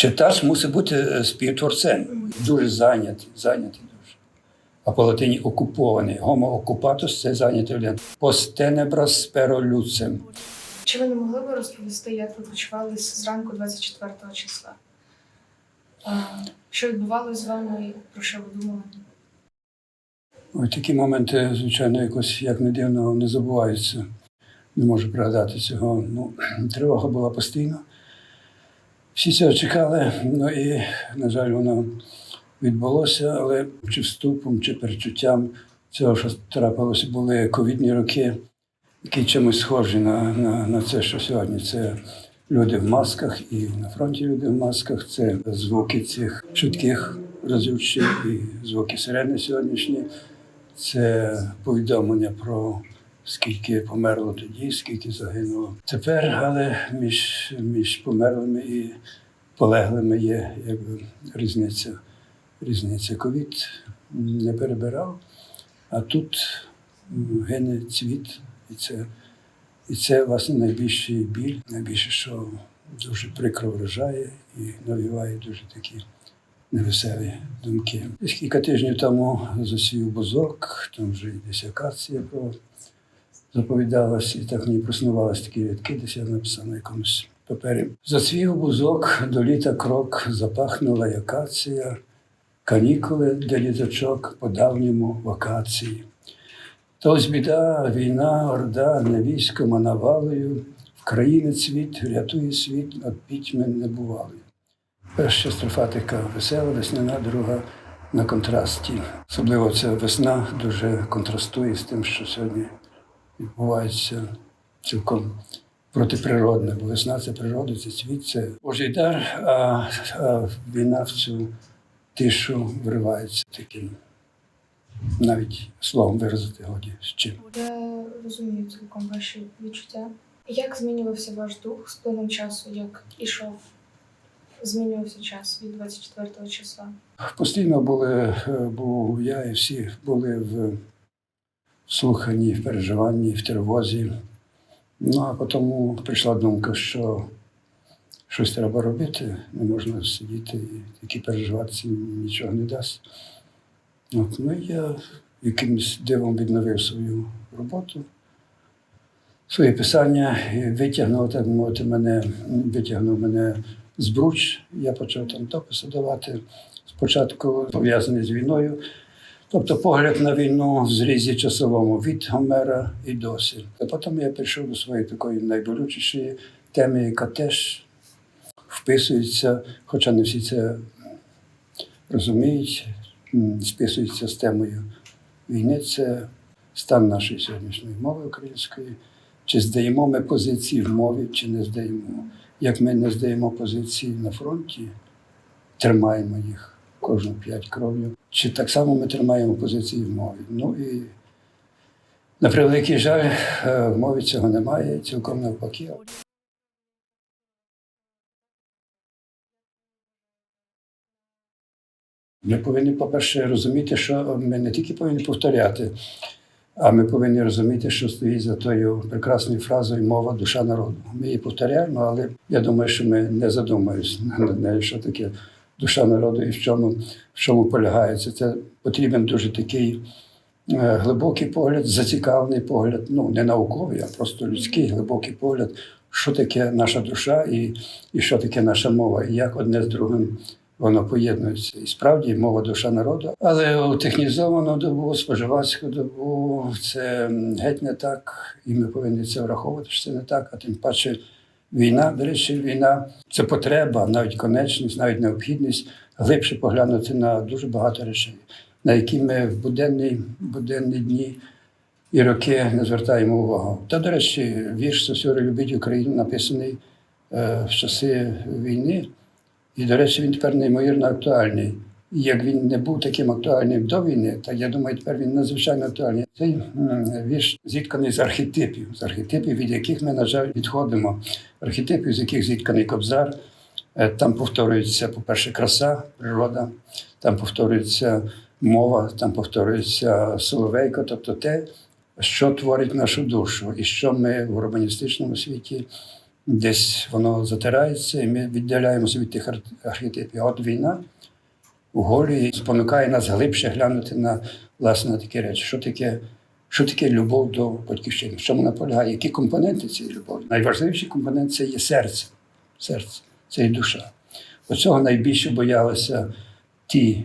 Читач мусить бути е, співтворцем. Дуже зайнятий, зайнятий дуже. А по латині окупований. Гомо окупатус це зайнятий людина. Постенебрас перо люцем. Чи ви не могли б розповісти, як ви почувалися зранку 24 числа? Що відбувалося з вами і про що ви думали? Ой, такі моменти, звичайно, якось як не дивно не забуваються. Не можу пригадати цього. Ну, тривога була постійно. Всі цього чекали, ну і, на жаль, воно відбулося, але чи вступом, чи перечуттям цього, що трапилося, були ковідні роки, які чимось схожі на, на, на це, що сьогодні. Це люди в масках, і на фронті люди в масках, це звуки цих швидких розручів і звуки сирени сьогоднішні. Це повідомлення про скільки померло тоді, скільки загинуло тепер, але між, між померлими і полеглими є якби різниця. Різниця. Ковід не перебирав, а тут гине цвіт, і це, і це власне найбільший біль, найбільше, що дуже прикро вражає і навіває дуже такі невеселі думки. Десь кілька тижнів тому засвів бузок, там вже десь акація про заповідалась, і так мені проснувалися такі рядки, десь я написав на якомусь папері. Зацвів бузок, до літа крок, запахнула й акація, канікули для літачок по давньому вакації. То ось біда, війна, орда, не військом, а навалою, в країни цвіт рятує світ над пітьми небувалою. Перша строфа така весела, весняна, друга на контрасті. Особливо ця весна дуже контрастує з тим, що сьогодні відбувається цілком протиприродне. Бо весна це природа, це цвіт, це Божий дар, а, а війна в цю тишу вривається таким. Навіть словом виразити годі з чим. Я розумію цілком ваші відчуття. Як змінювався ваш дух з плином часу, як ішов? Змінювався час від 24 числа. Постійно були, е, був я і всі були в слуханні, в переживанні, в тривозі. Ну а потім прийшла думка, що щось треба робити, не можна сидіти і такі переживати нічого не дасть. От, ну я якимось дивом відновив свою роботу, своє писання витягнув, так мовити, мене, витягнув мене з бруч. Я почав там дописи давати. Спочатку пов'язаний з війною. Тобто погляд на війну в зрізі часовому від Гомера і досі. А потім я прийшов до своєї такої найболючішої теми, яка теж вписується, хоча не всі це розуміють, списується з темою війни. Це стан нашої сьогоднішньої мови української. Чи здаємо ми позиції в мові, чи не здаємо. Як ми не здаємо позиції на фронті, тримаємо їх кожну п'ять кров'ю. Чи так само ми тримаємо позиції в мові? Ну і на превеликий жаль, е, в мові цього немає, цілком навпаки. Ми повинні, по-перше, розуміти, що ми не тільки повинні повторяти, а ми повинні розуміти, що стоїть за тою прекрасною фразою мова душа народу. Ми її повторяємо, але я думаю, що ми не задумаємось над нею, що таке душа народу і в чому, в чому полягається. Це потрібен дуже такий е, глибокий погляд, зацікавлений погляд, ну не науковий, а просто людський глибокий погляд, що таке наша душа і, і що таке наша мова, і як одне з другим воно поєднується. І справді мова душа народу. Але у технізовану добу, споживацьку добу це геть не так, і ми повинні це враховувати, що це не так, а тим паче. Війна, до речі, війна це потреба, навіть конечність, навіть необхідність глибше поглянути на дуже багато речей, на які ми в буденні, буденні дні і роки не звертаємо увагу. Та, до речі, вірш Сосюри любить Україну написаний е, в часи війни. І, до речі, він тепер неймовірно актуальний. Як він не був таким актуальним до війни, так я думаю, тепер він надзвичайно актуальний. Цей вірш зітканий з архетипів, з архетипів, від яких ми, на жаль, відходимо. Архетипів, з яких зітканий кобзар. Е, Там повторюється, по-перше, краса, природа, там повторюється мова, там повторюється соловейко, тобто те, що творить нашу душу, і що ми в урбаністичному світі десь воно затирається, і ми віддаляємося від тих архетипів. От війна у голі спонукає нас глибше глянути на власне такі речі. Що таке, що таке любов до батьківщини? В чому вона полягає? Які компоненти цієї любові? Найважливіший компонент це є серце. Серце, це є душа. Оцього найбільше боялися ті,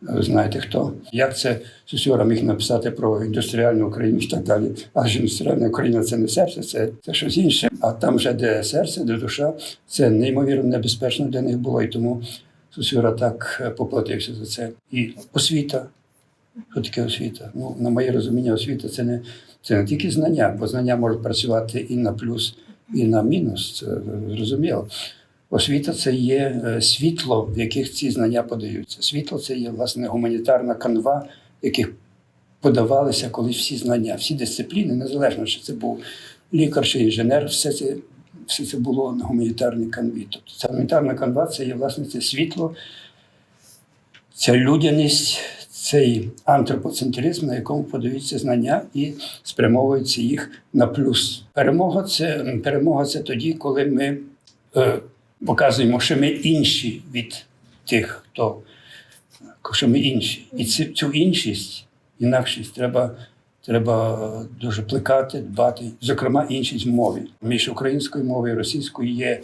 ви знаєте хто. Як це Сусюра міг написати про індустріальну Україну і так далі. Аж індустріальна Україна це не серце, це, це щось інше. А там вже де серце, де душа, це неймовірно небезпечно для них було. І тому Сусюра так е, поплатився за це. І освіта. Що таке освіта? Ну, на моє розуміння, освіта це не, це не тільки знання, бо знання можуть працювати і на плюс, і на мінус. Це зрозуміло. Освіта це є е, світло, в яких ці знання подаються. Світло це є власне гуманітарна канва, в яких подавалися колись всі знання, всі дисципліни, незалежно, чи це був лікар чи інженер, все це, все це було на гуманітарній канві. Тобто ця гуманітарна канва це є власне це світло, ця людяність, цей антропоцентризм, на якому подаються знання і спрямовуються їх на плюс. Перемога це перемога це тоді, коли ми е, показуємо, що ми інші від тих, хто що ми інші. І цю, цю іншість, інакшість треба, треба дуже плекати, дбати. Зокрема, іншість в мові. Між українською мовою і російською є,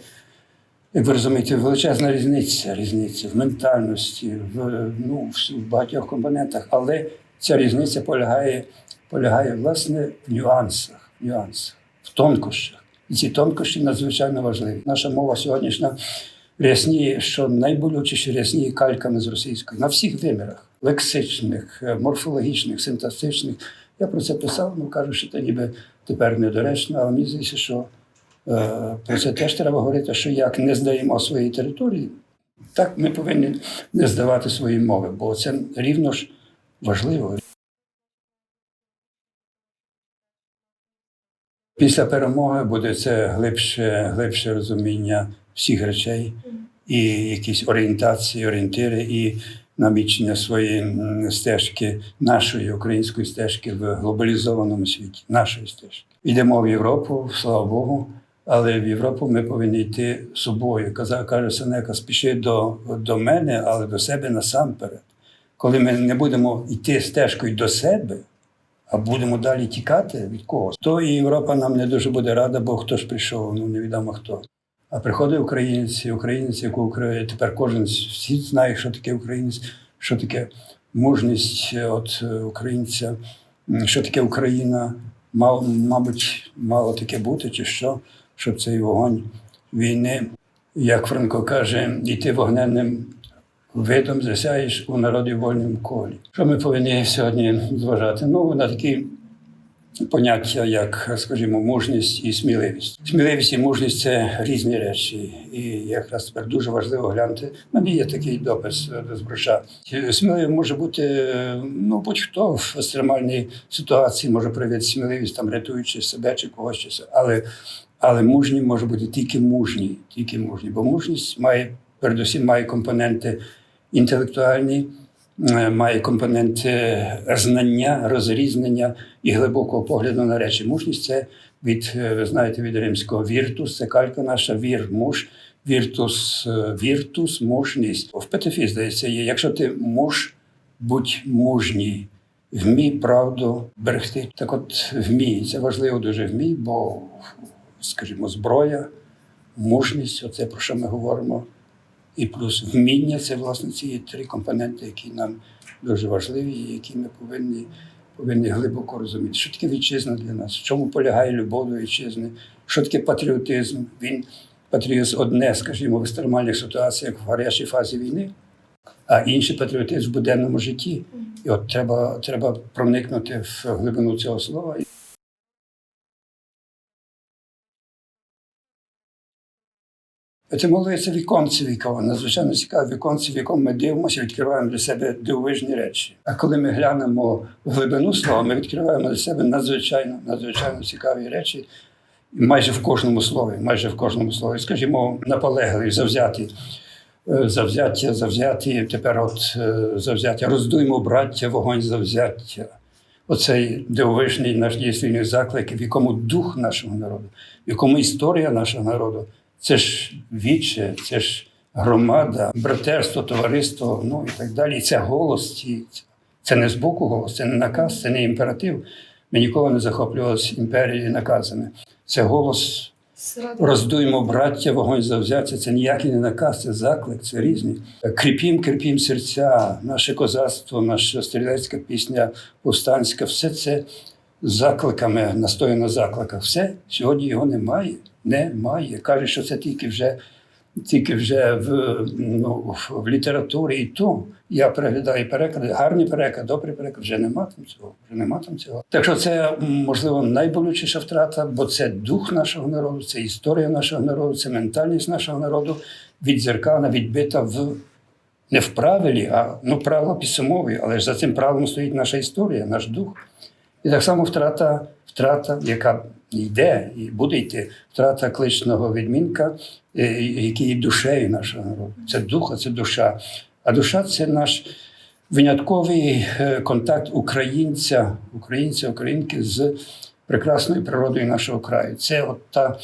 як ви розумієте, величезна різниця, різниця в ментальності, в, ну, в багатьох компонентах. Але ця різниця полягає, полягає власне в нюансах, нюансах, в тонкощах. І ці тонкощі надзвичайно важливі. Наша мова сьогоднішня рясніє, що найболючіше рясніє кальками з російської на всіх вимірах лексичних, морфологічних, синтаксичних. Я про це писав, ну кажу, що це ніби тепер недоречно, але мені здається, що е, про це теж треба говорити, що як не здаємо свої території, так ми повинні не здавати свої мови, бо це рівно ж важливо. Після перемоги буде це глибше, глибше розуміння всіх речей і якісь орієнтації, орієнтири і намічення своєї стежки, нашої української стежки в глобалізованому світі, нашої стежки. Йдемо в Європу, слава Богу. Але в Європу ми повинні йти собою. Казав, каже Сенека, спіши до, до мене, але до себе насамперед. Коли ми не будемо йти стежкою до себе, а будемо далі тікати від когось, то і Європа нам не дуже буде рада, бо хто ж прийшов, ну невідомо хто. А приходить українець, і українець, яку Украї- тепер кожен всі знає, що таке українець, що таке мужність е, от е, українця, що таке Україна. Мав, мабуть, мало таке бути, чи що, щоб цей вогонь війни, як Франко каже, йти вогненним видом засяєш у народі вольному колі. Що ми повинні сьогодні зважати? Ну, на такі поняття, як, скажімо, мужність і сміливість. Сміливість і мужність це різні речі. І якраз тепер дуже важливо глянути. У мене є такий допис до збруша. Сміливим може бути ну, будь-хто в екстремальній ситуації може проявити сміливість, там рятуючи себе чи когось, се- але, але мужні може бути тільки мужні, тільки мужні. Бо мужність має передусім має компоненти інтелектуальні, має компоненти знання, розрізнення і глибокого погляду на речі. Мужність це від, е, ви знаєте, від римського віртус, це калька наша вір, муж, віртус, е, віртус, мужність. В Петефі, здається, є. Якщо ти муж, будь мужній. Вмій правду берегти. Так от вмій. Це важливо дуже вмій, бо, скажімо, зброя, мужність, оце про що ми говоримо. І плюс вміння це власне ці три компоненти, які нам дуже важливі, і які ми повинні, повинні глибоко розуміти. Що таке вітчизна для нас? В чому полягає любов до вітчизни? Що таке патріотизм? Він патріотизм одне, скажімо, в екстремальних ситуаціях в гарячій фазі війни, а інший патріотизм в буденному житті. І от треба, треба проникнути в глибину цього слова. Етимологія це віконце вікове, надзвичайно цікаве віконце, в якому ми дивимося, відкриваємо для себе дивовижні речі. А коли ми глянемо в глибину слова, ми відкриваємо для себе надзвичайно, надзвичайно цікаві речі. Майже в кожному слові, майже в кожному слові, скажімо, наполегливі, завзяті. Е, Завзяття, завзяті, тепер от е, завзяття. Роздуймо, браття, вогонь завзяття. оцей дивовижний наш дійсний заклик, в якому дух нашого народу, в якому історія нашого народу. Це ж віче, це ж громада, братерство, товариство, ну і так далі. І це голос. Це не збоку голос, це не наказ, це не імператив. Ми ніколи не захоплювалися імперією наказами. Це голос. Роздуємо, браття, вогонь завзяття. Це ніякий не наказ, це заклик, це різні. Кріпім, кріпім серця, наше козацтво, наша стрілецька пісня, повстанська, все це закликами, настояно на закликах. Все сьогодні його немає. Немає. Каже, що це тільки вже. Тільки вже в, ну, в літературі і то я переглядаю переклади, гарні переклади, добрі переклади, вже нема там цього. Вже нема там цього. Так що це можливо найболючіша втрата, бо це дух нашого народу, це історія нашого народу, це ментальність нашого народу відзеркана, відбита в не в правилі, а ну правила письмові, але ж за цим правилом стоїть наша історія, наш дух. І так само втрата, втрата, яка йде і буде йти, втрата кличного відмінка, е, який є душею нашого народу. Це дух, це душа. А душа це наш винятковий е, контакт українця, українця, українки з прекрасною природою нашого краю. Це от та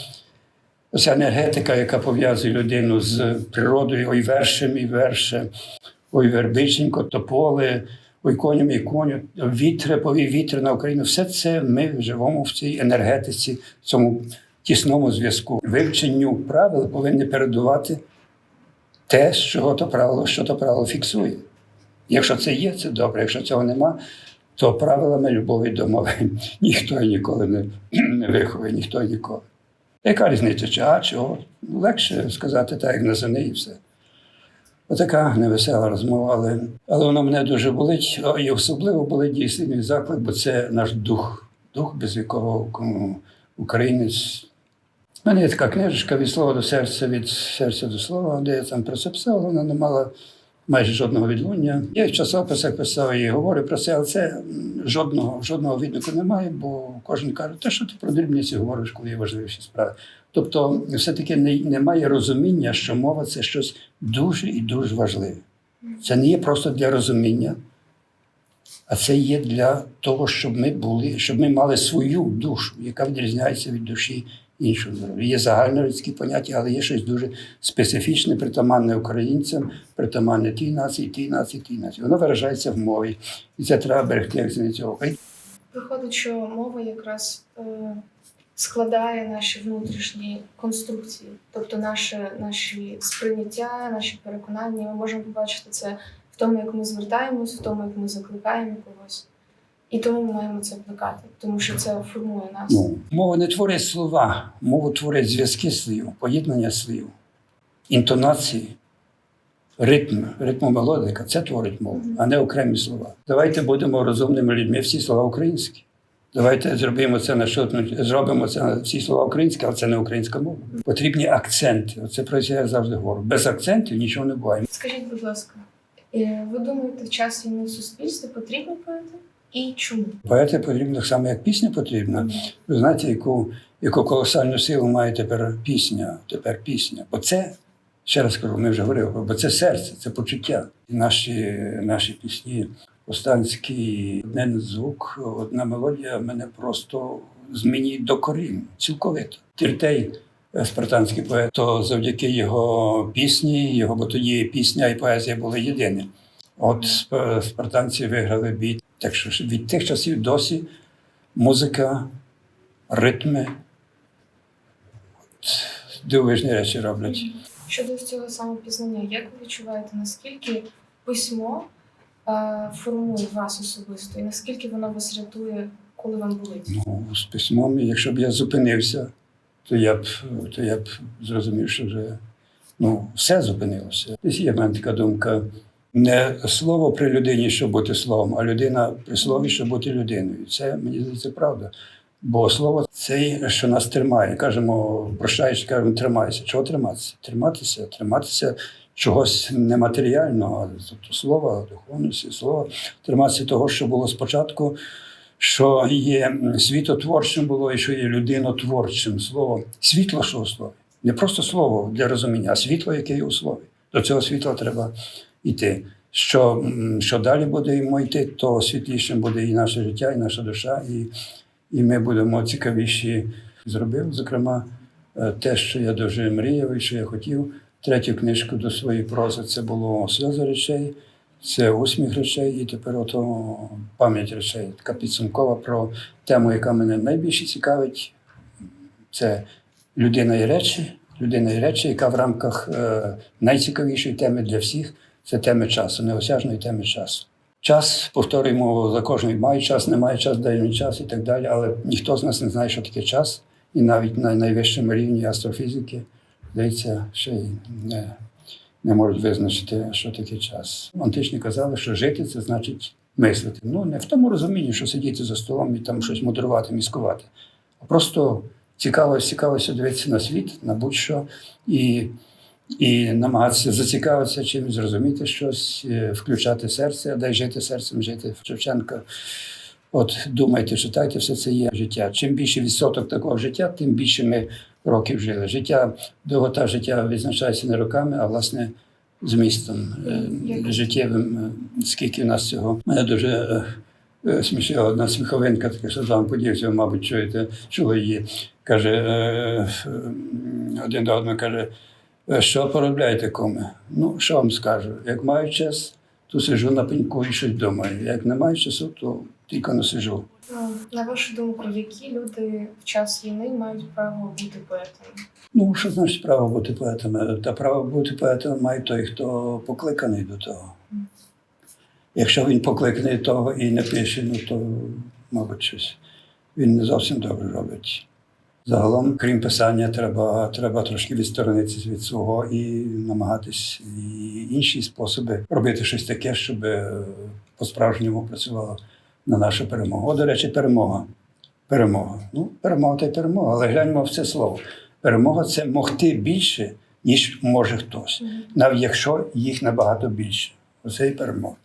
оця енергетика, яка пов'язує людину з природою, ой вершем і верше, ой вербиченько, тополе, ой коням і коню, вітре, повій вітер на Україну. Все це ми живемо в цій енергетиці, в цьому тісному зв'язку. Вивченню правил повинні передувати те, чого то правило, що то правило фіксує. Якщо це є, це добре. Якщо цього нема, то правилами любові до мови ніхто і ніколи не, не виховує, ніхто і ніколи. Яка різниця, чи а, чи о? Легше сказати так, як на і все. Отака невесела розмова, але, але воно мене дуже болить, і особливо болить дійсний заклик, бо це наш дух, дух, без якого ну, українець. У мене є така книжечка від слова до серця, від серця до слова, де я там про це писав, вона не мала майже жодного відлуння. Я в часописах писав і говорю про це, але це жодного, жодного відгуку немає, бо кожен каже, те, що ти про дрібниці говориш, коли є важливіші справи. Тобто, все-таки не, немає розуміння, що мова це щось дуже і дуже важливе. Це не є просто для розуміння, а це є для того, щоб ми були, щоб ми мали свою душу, яка відрізняється від душі іншого народу. Є загальнолюдські поняття, але є щось дуже специфічне, притаманне українцям, притаманне тій нації, тій нації, тій нації. Воно виражається в мові. І це треба берегти як цього. Виходить, що мова якраз е, складає наші внутрішні конструкції, тобто наше, наші сприйняття, наші переконання. Ми можемо побачити це в тому, як ми звертаємось, в тому, як ми закликаємо когось. І тому ми маємо це плекати, тому що це формує нас. Ну, мова не творить слова, мова творить зв'язки слів, поєднання слів, інтонації, ритм, ритмомелодика. Це творить мову, а не окремі слова. Давайте будемо розумними людьми, всі слова українські. Давайте зробимо це на що зробимо це на всі слова українські, але це не українська мова. Потрібні акценти. Оце про це я завжди говорю. Без акцентів нічого не буває. Скажіть, будь ласка, е, ви думаєте, в час війни в суспільстві потрібні поети? І чому? Поети потрібно само, як пісня потрібна. Ви знаєте, яку, яку колосальну силу має тепер пісня, тепер пісня. Бо це, ще раз кажу, ми вже говорили, бо це серце, це почуття. І наші, наші пісні, повстанський, один звук, одна мелодія мене просто змінює до корінь, цілковито. Тіртей, спартанський поет, то завдяки його пісні, його, бо тоді пісня і поезія були єдині. От спартанці виграли бій. Так що від тих часів досі музика, ритми, дивовижні речі роблять. Щодо цього самопізнання, як ви відчуваєте, наскільки письмо е, формує вас особисто, і наскільки воно вас рятує, коли вам болить? Ну, з письмом, якщо б я зупинився, то я б, то я б зрозумів, що вже ну, все зупинилося. Є в мене така думка. Не слово при людині, щоб бути словом, а людина при слові, щоб бути людиною. Це мені здається правда. Бо слово це, що нас тримає. Кажемо, прощаючи, кажемо, тримайся. Чого триматися? Триматися, триматися чогось нематеріального, тобто слова, духовності, слова, триматися того, що було спочатку, що є світотворчим було і що є людинотворчим слово. Світло, що у слові. Не просто слово для розуміння, а світло, яке є у слові. До цього світла треба йти. що, що далі буде йому йти, то світлішим буде і наше життя, і наша душа, і, і ми будемо цікавіші. Зробив, зокрема, е, те, що я дуже мріяв і що я хотів. Третю книжку до своєї прози це було сльози речей, це усміх речей, і тепер ото пам'ять речей. Така підсумкова про тему, яка мене найбільше цікавить. Це людина і речі, людина і речі, яка в рамках е, найцікавішої теми для всіх це теми часу, неосяжної теми часу. Час, повторюємо, за кожним має час, немає час, дай мені час і так далі, але ніхто з нас не знає, що таке час, і навіть на найвищому рівні астрофізики, здається, ще й не, не можуть визначити, що таке час. Античні казали, що жити це значить мислити. Ну, не в тому розумінні, що сидіти за столом і там щось мудрувати, міскувати, а просто цікаво, цікавося дивитися на світ, на будь-що і, і намагатися зацікавитися чимось, зрозуміти щось, е, включати серце, а дай жити серцем, жити Шевченка. От думайте, читайте, все це є життя. Чим більше відсоток такого життя, тим більше ми років жили. Життя, довгота життя відзначається не роками, а власне змістом е, Як? життєвим. Е, Скільки в нас цього мене дуже смішила одна сміховинка, така що з вами подівся, мабуть, чуєте, чули її. Каже, один до одного каже, «Е, що поробляєте коми? Ну, що вам скажу? Як маю час, то сиджу на пеньку і щось думаю. Як не маю часу, то тільки не сиджу. Ну, на вашу думку, які люди в час війни мають право бути поетами? Ну, що значить право бути поетом? Та право бути поетом має той, хто покликаний до того. Якщо він покликаний того і не пише, ну то, мабуть, щось він не зовсім добре робить. Загалом, крім писання, треба, треба трошки відсторонитися від свого і намагатись і інші способи робити щось таке, щоб е, по-справжньому працювало на нашу перемогу. О, до речі, перемога. Перемога. Ну, перемога та й перемога, але гляньмо в це слово. Перемога це могти більше, ніж може хтось, навіть якщо їх набагато більше. Оце і перемога.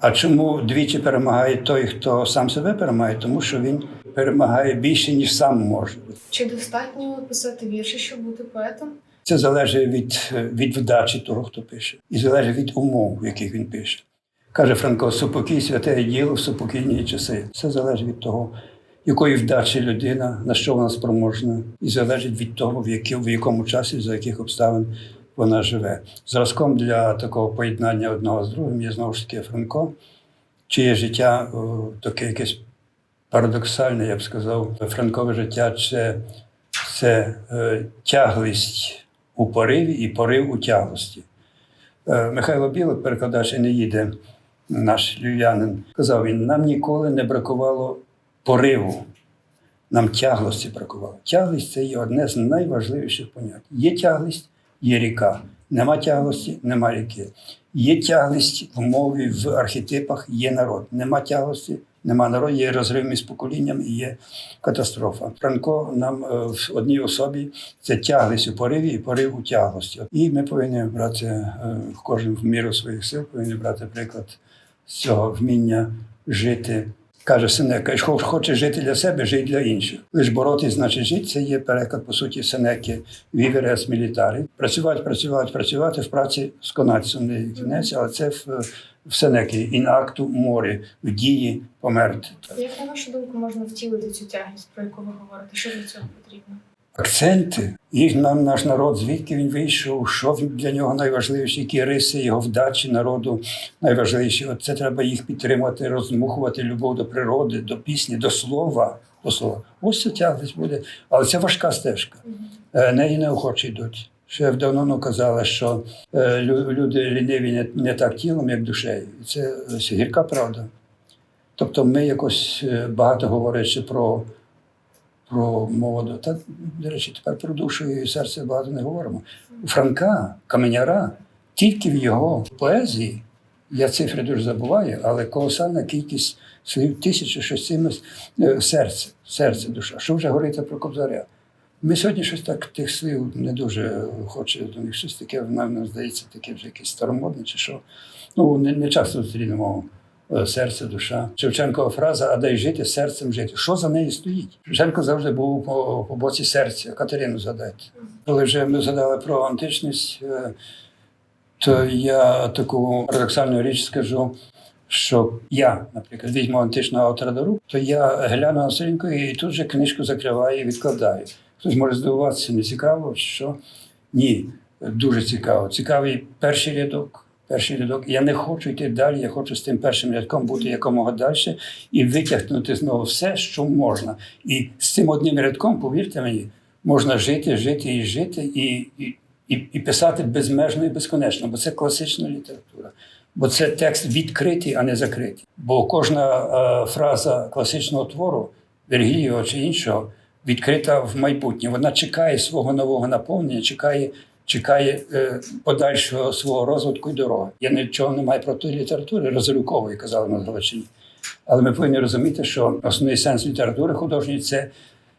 А чому двічі перемагає той, хто сам себе перемагає? Тому що він перемагає більше, ніж сам може. Чи достатньо писати вірші, щоб бути поетом? Це залежить від, від вдачі того, хто пише, і залежить від умов, в яких він пише. Каже Франко, супокій святе діло в супокійні часи. Це залежить від того, якої вдачі людина, на що вона спроможна, і залежить від того, в, які, в якому часі, за яких обставин вона живе. Зразком для такого поєднання одного з другим є знову ж таки Франко, чиє життя о, таке якесь парадоксальне, я б сказав. Франкове життя це, це е, тяглість у пориві і порив у тяглості. Е, Михайло Білик, перекладач не їде, наш львів'янин, казав він: нам ніколи не бракувало пориву, нам тяглості бракувало. Тяглість це є одне з найважливіших понять. Є тяглість, є ріка. Нема тяглості, нема ріки. Є тяглість в мові, в архетипах, є народ. Нема тяглості, нема народу, є розрив між поколінням і є катастрофа. Франко нам е, в одній особі це тяглись у пориві і порив у тяглості. І ми повинні брати е, кожен в міру своїх сил, повинні брати приклад з цього вміння жити. Каже Сенека, якщо хочеш жити для себе, жити для інших. Лиш боротись, значить жити, це є переклад, по суті, Сенеки Віверес Мілітарі. Працювати, працювати, працювати в праці з сконати не кінець, але це в, в Сенекі інакту морі, в дії померти. Як на вашу думку можна втілити цю тягість, про яку ви говорите? Що для цього потрібно? Акценти. Їх нам наш народ, звідки він вийшов, що для нього найважливіше, які риси його вдачі народу найважливіші. От це треба їх підтримувати, роздмухувати любов до природи, до пісні, до слова. До слова. Ось це тяглість буде, але це важка стежка. Е, Неї неохоче йдуть. Ще давно казали, що е, люди ліниві не, так тілом, як душею. Це, це гірка правда. Тобто ми якось е, багато говорячи про про молоду. Та, до речі, тепер про душу і серце багато не говоримо. Франка, Каменяра, тільки в його поезії, я цифри дуже забуваю, але колосальна кількість слів, тисячі щось е, серце, серце, душа. Що вже говорити про Кобзаря? Ми сьогодні щось так тих слів не дуже хоче до них щось таке, нам здається, таке вже якесь старомодне чи що. Ну, не, не часто зустрінемо серце, душа. Шевченкова фраза А дай жити серцем жити. Що за нею стоїть? Шевченко завжди був по, по боці серця. Катерину згадайте. Коли вже ми згадали про античність, е, то я таку парадоксальну річ скажу, що я, наприклад, візьму античного автора до рук, то я гляну на сторінку і тут же книжку закриваю і відкладаю. Хтось може здивуватися, не цікаво, що ні, дуже цікаво. Цікавий перший рядок. Перший рядок. Я не хочу йти далі, я хочу з тим першим рядком бути якомога далі і витягнути знову все, що можна. І з цим одним рядком, повірте мені, можна жити, жити і жити, і, і, і, і писати безмежно і безконечно, бо це класична література. Бо це текст відкритий, а не закритий. Бо кожна е, фраза класичного твору, Вергілієва чи іншого, відкрита в майбутнє. Вона чекає свого нового наповнення, чекає, чекає е, подальшого свого розвитку і дороги. Я нічого не маю проти літератури, Розалюкової, казали на Галичині. Але ми повинні розуміти, що основний сенс літератури художньої це,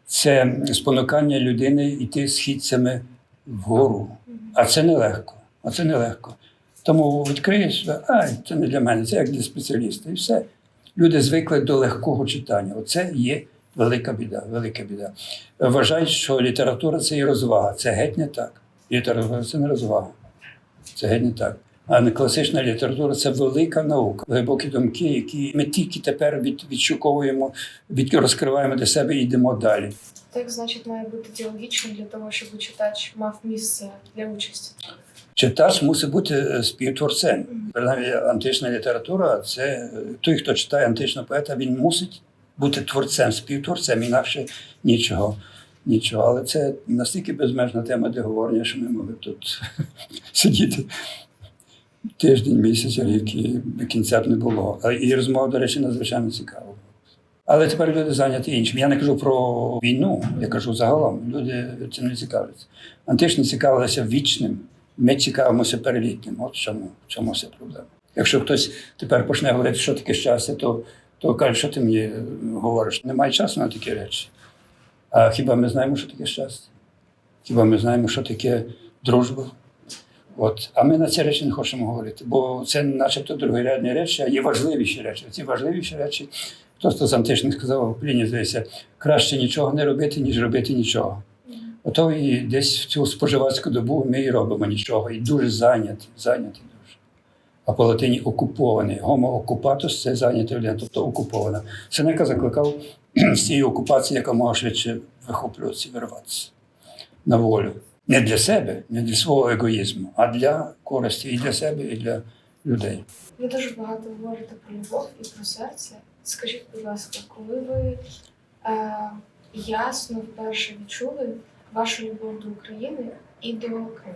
це спонукання людини йти східцями вгору. А це нелегко. А це нелегко. Тому відкриєш, ай, це не для мене, це як для спеціаліста. І все. Люди звикли до легкого читання. Оце є велика біда. Велика біда. Вважають, що література це і розвага. Це геть не так. Література це не розвага. Це геть не так. А не класична література це велика наука, глибокі думки, які ми тільки тепер від, відшуковуємо, від, розкриваємо для себе і йдемо далі. Текст, значить, має бути діалогічним для того, щоб читач мав місце для участі. Читач мусить бути е, співтворцем. Принаймні, антична література це е, той, хто читає античного поета, він мусить бути творцем, співтворцем, інакше нічого. Нічого. Але це настільки безмежна тема для говорення, що ми могли б тут сидіти тиждень, місяць, рік і кінця б не було. І розмова, до речі, надзвичайно цікава. Але тепер люди зайняті іншим. Я не кажу про війну, я кажу загалом. Люди цим не цікавляться. Античні цікавилися вічним, ми цікавимося перелітнім. От чому, чому вся проблема. Якщо хтось тепер почне говорити, що таке щастя, то, то каже, що ти мені говориш? Немає часу на такі речі. А хіба ми знаємо, що таке щастя? Хіба ми знаємо, що таке дружба? От. А ми на ці речі не хочемо говорити, бо це начебто другорядні речі, а є важливіші речі. Ці важливіші речі, хтось з античних сказав, Пліні, здається, краще нічого не робити, ніж робити нічого. Ото і десь в цю споживацьку добу ми і робимо нічого. І дуже зайняті, зайняті. А по латині окупований. Гомо окупатус це зайнятий людина, тобто окупована. Сенека закликав з цієї окупації якомога швидше вихоплюватися, вирватися на волю. Не для себе, не для свого егоїзму, а для користі і для себе, і для людей. Ви дуже багато говорите про любов і про серце. Скажіть, будь ласка, коли ви е, ясно вперше відчули вашу любов до України і до книг?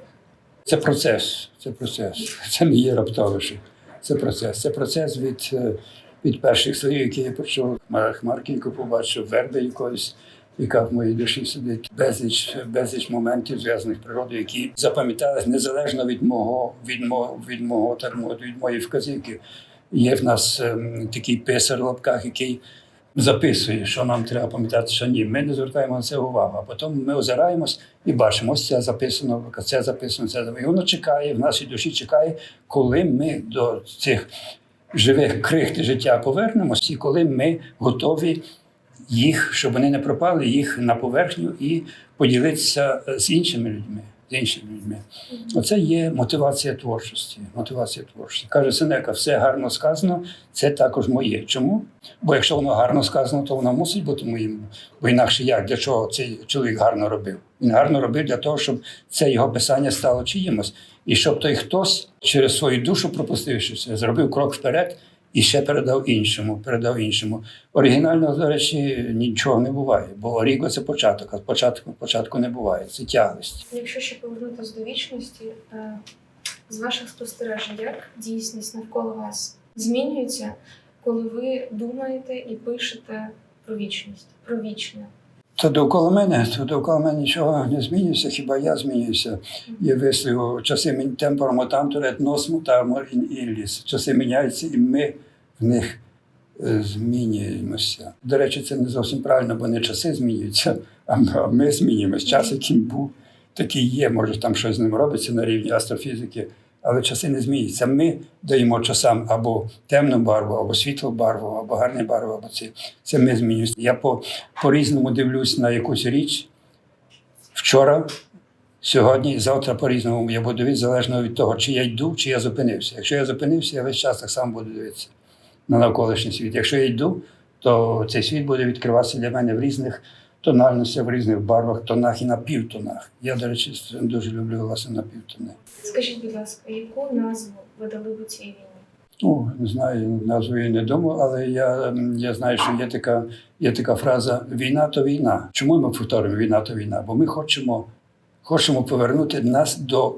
Це процес, це процес. Це не є раптовище. Це процес. Це процес від, е, від перших слів, які я почув. Хмар- Хмаркіньку побачив, верби якоїсь, яка в моїй душі сидить. Безліч, безліч моментів, зв'язаних з природою, які запам'ятались незалежно від мого, від мого, від мого так від моєї вказівки. Є в нас ем, такий писар в лапках, який записує, що нам треба пам'ятати, що ні. Ми не звертаємо на це увагу. А потім ми озираємось і бачимо, ось це записано, це записано, це записано. І воно чекає, в нашій душі чекає, коли ми до цих живих крихт життя повернемось, і коли ми готові їх, щоб вони не пропали, їх на поверхню і поділитися е, з іншими людьми. З іншими людьми. Оце є мотивація творчості. Мотивація творчості. Каже Сенека, все гарно сказано, це також моє. Чому? Бо якщо воно гарно сказано, то воно мусить бути моїм. Бо інакше як для чого цей чоловік гарно робив? Він гарно робив для того, щоб це його писання стало чиїмось. І щоб той хтось через свою душу пропустившися, зробив крок вперед і ще передав іншому, передав іншому. Оригінально, до речі, нічого не буває, бо Оріго це початок, а початку, початку не буває. Це тяглість. Якщо ще повернутися до вічності, е, з ваших спостережень, як дійсність навколо вас змінюється, коли ви думаєте і пишете про вічність, про вічне? То довкола мене, то довкола мене нічого не змінюється, хіба я змінююся. Є вислів, часи мін темпор мутантур et nos mutamur in illis. Часи міняються, і ми в них е, змінюємося. До речі, це не зовсім правильно, бо не часи змінюються, а ми, а ми змінюємося. Час, яким був, такий є. Може, там щось з ним робиться на рівні астрофізики, але часи не змінюються. Ми даємо часам або темну барву, або світлу барву, або гарну барву, або це. Це ми змінюємося. Я по, по-різному дивлюсь на якусь річ. Вчора Сьогодні і завтра по-різному я буду дивитися, залежно від того, чи я йду, чи я зупинився. Якщо я зупинився, я весь час так само буду дивитися на навколишній світ. Якщо я йду, то цей світ буде відкриватися для мене в різних тональностях, в різних барвах, тонах і на півтонах. Я, до речі, дуже люблю власне на півтони. Скажіть, будь ласка, яку назву ви дали б цій війні? Ну, не знаю, назву я не думав, але я, я знаю, що є така, є така фраза війна то війна. Чому ми повторюємо війна то війна? Бо ми хочемо, хочемо повернути нас до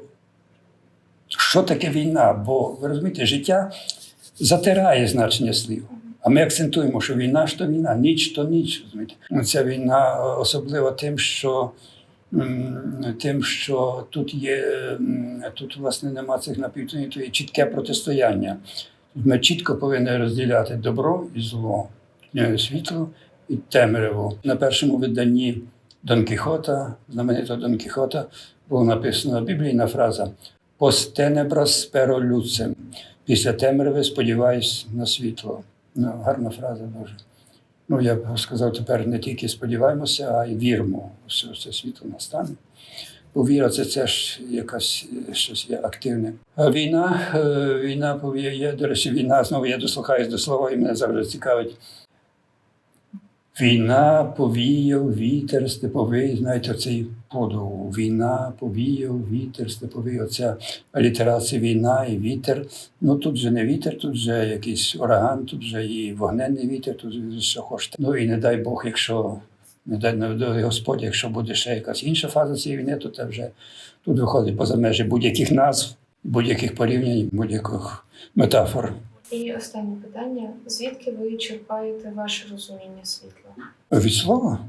що таке війна? Бо ви розумієте, життя затирає значення слів. А ми акцентуємо, що війна ж то війна, ніч то ніч. Ну, Ця війна е, особлива тим, що. Тим, що тут є, тут власне нема цих напівтонів, то є чітке протистояння. Ми чітко повинні розділяти добро і зло, е, світло і темряву. На першому виданні Дон Кіхота, знаменитого Дон Кіхота, була написана біблійна фраза «Post tenebras spero lucem». Після темряви сподіваюсь на світло. Ну, гарна фраза дуже. Ну, я б сказав, тепер не тільки сподіваємося, а й віримо, що це світло настане. Бо віра це теж якась е, щось є активне. А війна, е, війна є, до речі, війна, знову я дослухаюсь до слова, і мене завжди цікавить. Війна повіяв вітер степовий, знаєте, цей подув. Війна повіяв вітер степовий. Оця алітерація війна і вітер. Ну тут же не вітер, тут же якийсь ураган, тут же і вогненний вітер, тут що хочете. Ну і не дай Бог, якщо не дай не дай Господь, якщо буде ще якась інша фаза цієї війни, то це вже тут виходить поза межі будь-яких назв, будь-яких порівнянь, будь-яких метафор. І останнє питання: звідки ви черпаєте ваше розуміння світла? Від слова.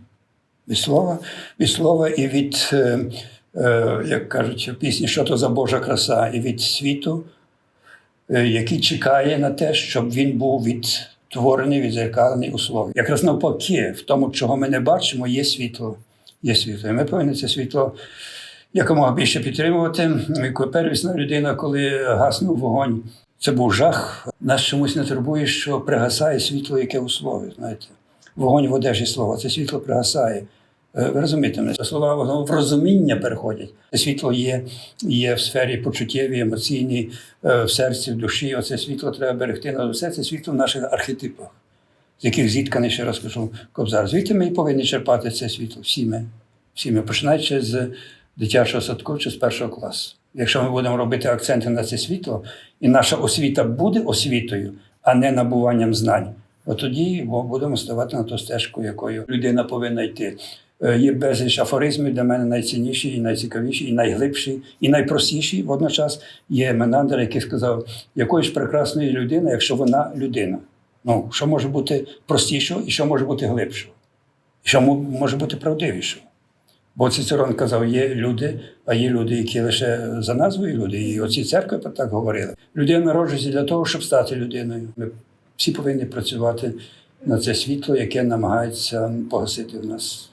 Від слова, від слова і від, е, е, як кажуть в пісні, що то за Божа краса, і від світу, е, який чекає на те, щоб він був відтворений, відзеркалений у слові. Якраз навпаки, в тому, чого ми не бачимо, є світло. Є світло. І ми повинні це світло якомога більше підтримувати. Первісна людина, коли гаснув вогонь, це був жах. Нас чомусь не турбує, що пригасає світло, яке у слові. Знаєте, вогонь в одежі слова, це світло пригасає. Е, Ви розумієте, мене? слова в розуміння переходять. Це світло є, є в сфері почуттєвій, емоційній, е, в серці, в душі. Оце світло треба берегти. На все це світло в наших архетипах, з яких зітканий, ще раз кажу, Кобзар. Звідти ми повинні черпати це світло. Всі ми. Всі ми, починаючи з дитячого садку чи з першого класу. Якщо ми будемо робити акценти на це світло, і наша освіта буде освітою, а не набуванням знань, от тоді будемо ставати на ту стежку, якою людина повинна йти. Е, Є безліч афоризмів для мене найцінніші, і найцікавіші, і найглибші, і найпростіші. Водночас є Менандер, який сказав, якої ж прекрасної людини, якщо вона людина. Ну, що може бути простішого і що може бути глибшого, що може бути правдивішого. Бо Цицерон казав, є люди, а є люди, які лише за назвою люди. І оці церкви так говорили. Людина народжується для того, щоб стати людиною. Ми всі повинні працювати на це світло, яке намагається погасити в нас